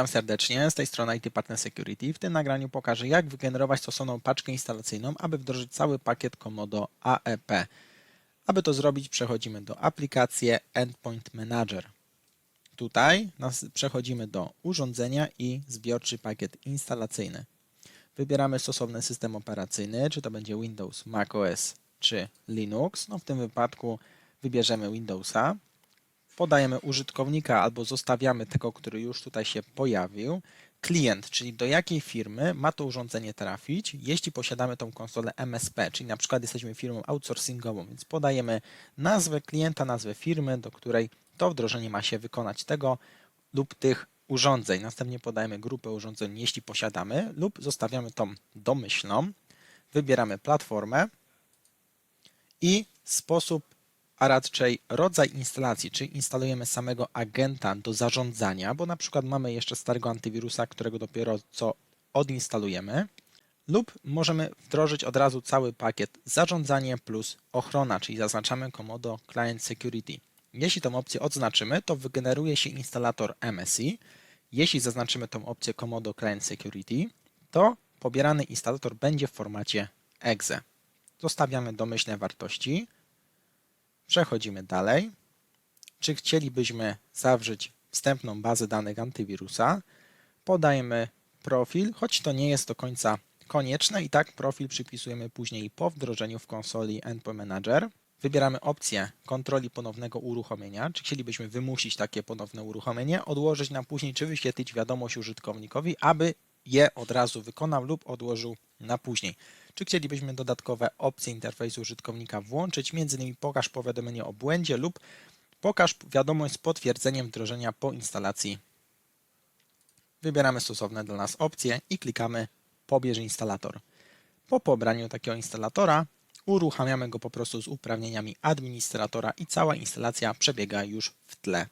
Witam serdecznie, z tej strony IT Partner Security. W tym nagraniu pokażę, jak wygenerować stosowną paczkę instalacyjną, aby wdrożyć cały pakiet Komodo AEP. Aby to zrobić, przechodzimy do aplikacji Endpoint Manager. Tutaj przechodzimy do urządzenia i zbiorczy pakiet instalacyjny. Wybieramy stosowny system operacyjny, czy to będzie Windows, macOS czy Linux. No w tym wypadku wybierzemy Windowsa podajemy użytkownika albo zostawiamy tego, który już tutaj się pojawił, klient, czyli do jakiej firmy ma to urządzenie trafić, jeśli posiadamy tą konsolę MSP, czyli na przykład jesteśmy firmą outsourcingową, więc podajemy nazwę klienta, nazwę firmy, do której to wdrożenie ma się wykonać tego lub tych urządzeń. Następnie podajemy grupę urządzeń, jeśli posiadamy, lub zostawiamy tą domyślną, wybieramy platformę i sposób a raczej rodzaj instalacji, czy instalujemy samego agenta do zarządzania, bo na przykład mamy jeszcze starego antywirusa, którego dopiero co odinstalujemy, lub możemy wdrożyć od razu cały pakiet zarządzanie plus ochrona, czyli zaznaczamy Komodo Client Security. Jeśli tą opcję odznaczymy, to wygeneruje się instalator MSI. Jeśli zaznaczymy tą opcję Komodo Client Security, to pobierany instalator będzie w formacie exe. Zostawiamy domyślne wartości. Przechodzimy dalej. Czy chcielibyśmy zawrzeć wstępną bazę danych antywirusa? Podajemy profil, choć to nie jest do końca konieczne i tak profil przypisujemy później po wdrożeniu w konsoli Endpoint Manager. Wybieramy opcję kontroli ponownego uruchomienia, czy chcielibyśmy wymusić takie ponowne uruchomienie, odłożyć na później, czy wyświetlić wiadomość użytkownikowi, aby je od razu wykonał lub odłożył na później. Czy chcielibyśmy dodatkowe opcje interfejsu użytkownika włączyć, m.in. pokaż powiadomienie o błędzie lub pokaż wiadomość z potwierdzeniem wdrożenia po instalacji. Wybieramy stosowne dla nas opcje i klikamy pobierz instalator. Po pobraniu takiego instalatora uruchamiamy go po prostu z uprawnieniami administratora i cała instalacja przebiega już w tle.